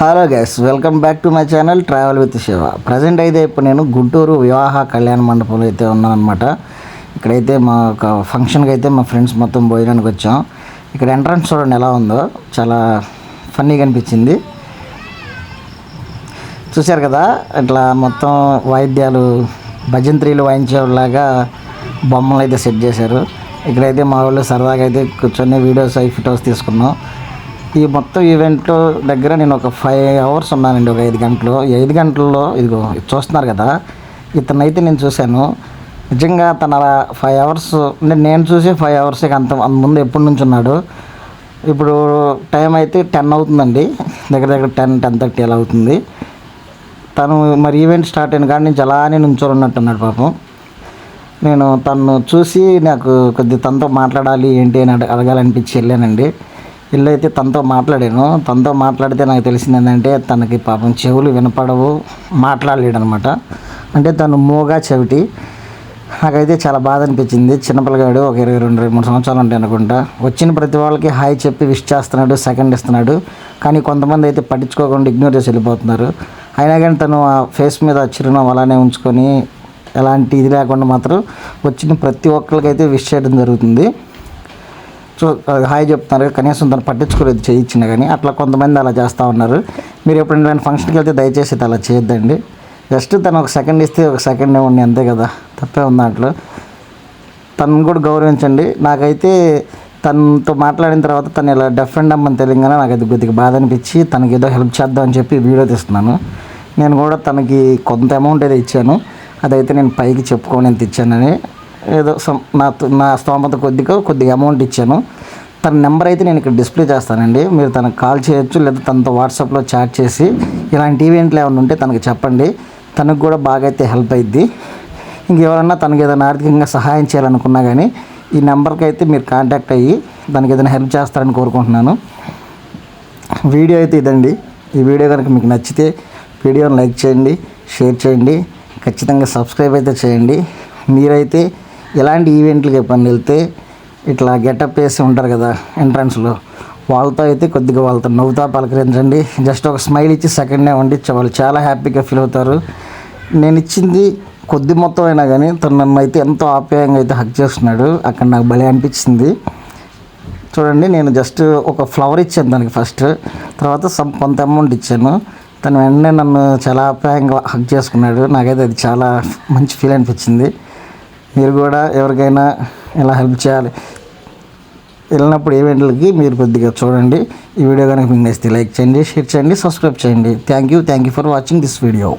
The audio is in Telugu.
Hello guys welcome back to my channel travel with Shiva. Present అయితే ఇప్పుడు నేను గుంటూరు వివాహ కళ్యాణ మండపంలో అయితే ఉన్నాను అనమాట ఇక్కడైతే మా ఒక ఫంక్షన్కి అయితే మా ఫ్రెండ్స్ మొత్తం భోజనానికి వచ్చాం. ఇక్కడ ఎంట్రన్స్ చూడండి ఎలా ఉందో. చాలా ఫన్నీగా అనిపించింది చూశారు కదా ఇట్లా మొత్తం వాయిద్యాలు భజంత్రీలు వాయించేలాగా బొమ్మలు అయితే సెట్ చేశారు. ఇక్కడైతే మా వాళ్ళు సరదాగా అయితే కూర్చొని వీడియోస్ అవి ఫొటోస్ తీసుకున్నాం. ఈ మొత్తం ఈవెంట్ దగ్గర నేను ఒక ఫైవ్ అవర్స్ ఉన్నానండి ఒక ఐదు గంటలు. ఐదు గంటల్లో ఇదిగో చూస్తున్నారు కదా ఇతనైతే నేను చూశాను. నిజంగా తన ఫైవ్ అవర్స్ అంటే నేను చూసి ఫైవ్ అవర్స్ అంత ముందు ఎప్పటి నుంచి ఉన్నాడు. ఇప్పుడు టైం అయితే టెన్ అవుతుందండి. దగ్గర దగ్గర టెన్ టెన్ థర్టీ అలా అవుతుంది. తను మరి ఈవెంట్ స్టార్ట్ అయిన కాడి నుంచి అలానే ఉన్నట్టున్నాడు పాపం. నేను తను చూసి నాకు కొద్ది తనతో మాట్లాడాలి ఏంటి అని అడగ అడగాలనిపించి వెళ్ళానండి. ఇల్లు అయితే తనతో మాట్లాడాను. తనతో మాట్లాడితే నాకు తెలిసింది ఏంటంటే తనకి పాపం చెవులు వినపడవు మాట్లాడలేడు అనమాట అంటే తను మూగా చెవిటి. నాకైతే చాలా బాధ అనిపించింది. చిన్నపిల్లగాడు ఒక ఇరవై రెండు ఇరవై మూడు సంవత్సరాలు ఉంటాయి అనుకుంటా. వచ్చిన ప్రతి వాళ్ళకి హాయ్ చెప్పి విష్ చేస్తున్నాడు సెకండ్ ఇస్తున్నాడు. కానీ కొంతమంది అయితే పట్టించుకోకుండా ఇగ్నోర్ చేసి వెళ్ళిపోతున్నారు. అయినా కానీ తను ఆ ఫేస్ మీద ఆ చిరునవ్వు అలానే ఉంచుకొని ఎలాంటి ఇది లేకుండా మాత్రం వచ్చిన ప్రతి ఒక్కరికైతే విష్ చేయడం జరుగుతుంది. సో అది హాయ్ చెప్తున్నారు. కనీసం తను పట్టించుకోలేదు చేయించిన కానీ అట్లా కొంతమంది అలా చేస్తూ ఉన్నారు. మీరు ఎప్పుడైనా ఫంక్షన్కి వెళ్తే దయచేసి ఇది అలా చేయొద్దండి. జస్ట్ తను ఒక సెకండ్ ఇస్తే ఒక సెకండ్ ఇవ్వండి అంతే కదా. తప్పే ఉంది దాంట్లో. తను కూడా గౌరవించండి. నాకైతే తనతో మాట్లాడిన తర్వాత తను ఇలా డెఫ్ అండ్ అమ్మని తెలియగానే నాకు అది కొద్దిగా బాధ అనిపించి తనకి ఏదో హెల్ప్ చేద్దాం అని చెప్పి వీడియో తీస్తున్నాను. నేను కూడా తనకి కొంత అమౌంట్ అయితే ఇచ్చాను. అదైతే నేను పైకి చెప్పుకొని ఎంత ఇచ్చానని ఏదో సమ్ నా నా స్తోమత కొద్దిగా కొద్దిగా అమౌంట్ ఇచ్చాను. తన నెంబర్ అయితే నేను ఇక్కడ డిస్ప్లే చేస్తానండి. మీరు తనకు కాల్ చేయొచ్చు లేదా తనతో వాట్సాప్లో చాట్ చేసి ఇలాంటి ఈవెంట్లు ఏమైనా ఉంటే తనకు చెప్పండి. తనకు కూడా బాగా అయితే హెల్ప్ అయింది ఇంకెవరన్నా తనకి ఏదైనా ఆర్థికంగా సహాయం చేయాలనుకున్నా కానీ ఈ నెంబర్కి అయితే మీరు కాంటాక్ట్ అయ్యి దానికి ఏదైనా హెల్ప్ చేస్తారని కోరుకుంటున్నాను. వీడియో అయితే ఇదండి. ఈ వీడియో కనుక మీకు నచ్చితే వీడియోని లైక్ చేయండి షేర్ చేయండి ఖచ్చితంగా సబ్స్క్రైబ్ అయితే చేయండి. మీరైతే ఇలాంటి ఈవెంట్లకి పని వెళ్తే ఇట్లా గెటప్ వేసి ఉంటారు కదా ఎంట్రన్స్లో వాళ్ళతో అయితే కొద్దిగా వాళ్ళతో నవ్వుతా పలకరించండి. జస్ట్ ఒక స్మైల్ ఇచ్చి సెకండ్ ఇవ్వండి వాళ్ళు చాలా హ్యాపీగా ఫీల్ అవుతారు. నేను ఇచ్చింది కొద్ది మొత్తం అయినా కానీ తను నన్ను అయితే ఎంతో ఆప్యాయంగా అయితే హక్ చేస్తున్నాడు. అక్కడ నాకు భలే అనిపించింది. చూడండి నేను జస్ట్ ఒక ఫ్లవర్ ఇచ్చాను దానికి ఫస్ట్ తర్వాత సమ్ కొంత అమౌంట్ ఇచ్చాను. తను వెంటనే నన్ను చాలా ఆప్యాయంగా హక్ చేసుకున్నాడు. నాకైతే అది చాలా మంచి ఫీల్ అనిపించింది. మీరు కూడా ఎవరికైనా ఇలా హెల్ప్ చేయాలి. వెళ్ళినప్పుడు ఈవెంట్లకి మీరు కొద్దిగా చూడండి. ఈ వీడియో కనుక మీకు నచ్చితే లైక్ చేయండి షేర్ చేయండి సబ్స్క్రైబ్ చేయండి. Thank you thank you for watching this video